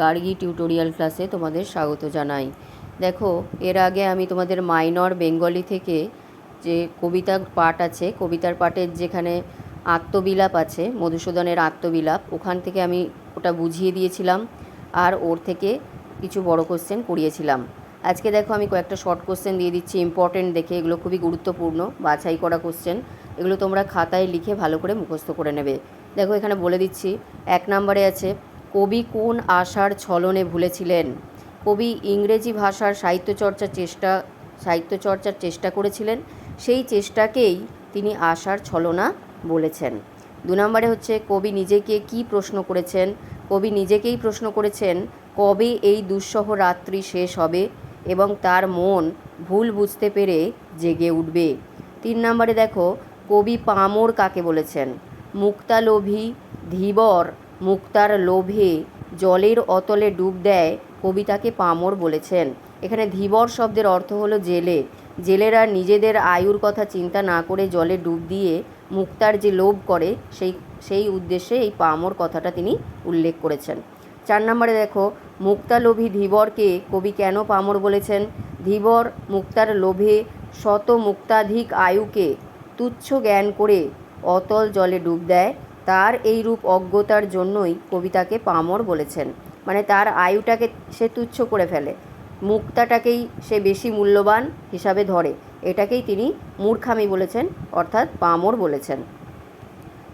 Gargi tutorial ক্লাসে তোমাদের স্বাগত জানাই। দেখো, এর আগে আমি তোমাদের মাইনর বেঙ্গলি থেকে যে কবিতা পাঠ আছে, কবিতার পাঠের যেখানে আত্মবিলাপ আছে, মধুসূদনের আত্মবিলাপ, ওখান থেকে আমি ওটা বুঝিয়ে দিয়েছিলাম আর ওর থেকে কিছু বড় কোশ্চেন করিয়েছিলাম। আজকে দেখো, আমি কয়েকটা শর্ট কোশ্চেন দিয়ে দিচ্ছি ইম্পর্টেন্ট দেখে। এগুলো খুবই গুরুত্বপূর্ণ, বাছাই করা কোশ্চেন এগুলো তোমরা খাতায় লিখে ভালো করে মুখস্থ করে নেবে। দেখো, এখানে বলে দিচ্ছি, এক নম্বরে আছে কবি কোন আশার ছলনে ভুলেছিলেন? কবি ইংরেজি ভাষার সাহিত্যচর্চার চেষ্টা সাহিত্যচর্চার চেষ্টা করেছিলেন। সেই চেষ্টাকেই তিনি আশার ছলনা বলেছেন। দু নম্বরে হচ্ছে, কবি নিজেকে কি প্রশ্ন করেছেন? কবি নিজেকেই প্রশ্ন করেছেন, কবে এই দুঃসহ রাত্রি শেষ হবে এবং তার মন ভুল বুঝতে পেরে জেগে উঠবে? তিন নম্বরে দেখো, কবি পামর কাকে বলেছেন? মুক্তালোভী, ধীবর মুক্তার লোভে জলের অতলে ডুব দেয় কবিতাকে পামর বলেছেন। এখানে ধীবর শব্দের অর্থ হলো জেলে। জেলেরা নিজেদের আয়ুর কথা চিন্তা না করে জলে ডুব দিয়ে মুক্তার যে লোভ করে, সেই সেই উদ্দেশ্যে এই পামর কথাটা তিনি উল্লেখ করেছেন। চার নম্বরে দেখো মুক্তালোভী ধীবরকে কবি কেন পামর বলেছেন? ধীবর মুক্তার লোভে শত মুক্তাধিক আয়ুকে তুচ্ছ জ্ঞান করে অতল জলে ডুব দেয়। তার এই রূপ অজ্ঞতার জন্যই কবিতাকে পামর বলেছেন। মানে তার আয়ুটাকে সে তুচ্ছ করে ফেলে। মুক্তাটাকেই সে বেশি মূল্যবান হিসাবে ধরে। এটাকেই তিনি মূর্খামি বলেছেন, অর্থাৎ পামর বলেছেন।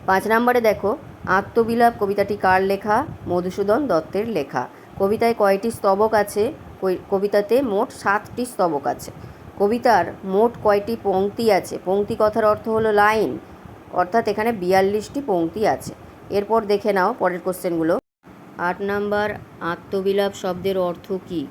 পাঁচ নম্বরে দেখো, আত্মবিলাপ কবিতাটি কার লেখা? মধুসূদন দত্তের লেখা। কবিতায় কয়টি স্তবক আছে? কবিতাতে মোট সাতটি স্তবক আছে। কবিতার মোট কয়টি পংক্তি আছে? পংক্তি কথার অর্থ হলো লাইন। অর্থাৎ এখানে বিয়াল্লিশটি পংক্তি আছে। এরপর দেখে নাও পরের কোশ্চেনগুলো। আট নাম্বার, আত্মবিলাপ শব্দের অর্থ কী?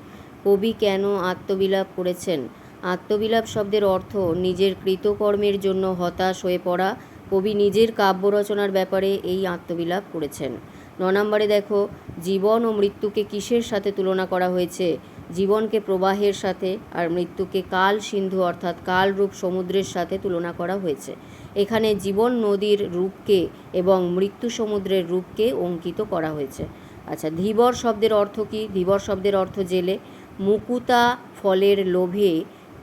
কবি কেন আত্মবিলাপ করেছেন? আত্মবিলাপ শব্দের অর্থ নিজের কৃতকর্মের জন্য হতাশ হয়ে পড়া। কবি নিজের কাব্য রচনার ব্যাপারে এই আত্মবিলাপ করেছেন। ন নম্বরে দেখো, জীবন ও মৃত্যুকে কিসের সাথে তুলনা করা হয়েছে? জীবনকে প্রবাহের সাথে আর মৃত্যুকে কাল সিন্ধু অর্থাৎ কাল রূপ সমুদ্রের সাথে তুলনা করা হয়েছে। এখানে জীবন নদীর রূপকে এবং মৃত্যু সমুদ্রের রূপকে অঙ্কিত করা হয়েছে। আচ্ছা ধীবর শব্দের অর্থ কী? ধীবর শব্দের অর্থ জেলে। মুকুতা ফলের লোভে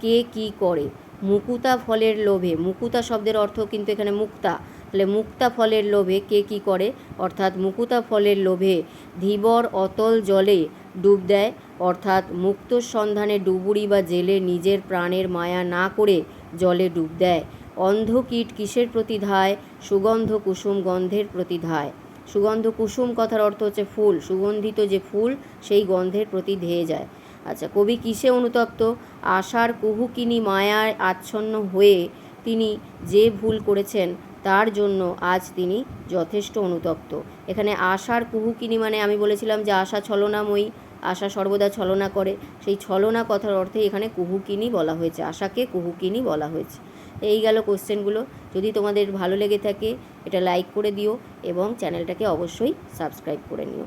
কে কি করে? মুকুতা ফলের লোভে। মুকুতা শব্দের অর্থ কিন্তু এখানে মুক্তা। তাহলে মুক্তা ফলের লোভে কে কি করে? অর্থাৎ মুকুতা ফলের লোভে ধীবর অতল জলে ডুব দেয়। অর্থাৎ মুক্ত সন্ধানে ডুবুরি বা জেলে নিজের প্রাণের মায়া না করে জলে ডুব দেয়। অন্ধকীট কিসের প্রতি ধায় সুগন্ধ কুসুম গন্ধের প্রতি ধায় সুগন্ধ কুসুম কথার অর্থ হচ্ছে ফুল, সুগন্ধিত যে ফুল, সেই গন্ধের প্রতি ধেয়ে যায়। আচ্ছা কবি কিসে অনুতপ্ত? আশার কুহুকিনী মায়ায় আচ্ছন্ন হয়ে তিনি যে ভুল করেছেন, তার জন্য আজ তিনি যথেষ্ট অনুতপ্ত। এখানে আশার কুহুকিনী মানে আমি বলেছিলাম যে আশা ছলনাময়ী, আশা সর্বদা ছলনা করে। সেই ছলনা কথার অর্থে এখানে কুহুকিনী বলা হয়েছে, আশাকে কুহুকিনী বলা হয়েছে। এই গেল কোশ্চেনগুলো। যদি তোমাদের ভালো লেগে থাকে, এটা লাইক করে দিও এবং চ্যানেলটাকে অবশ্যই সাবস্ক্রাইব করে নিও।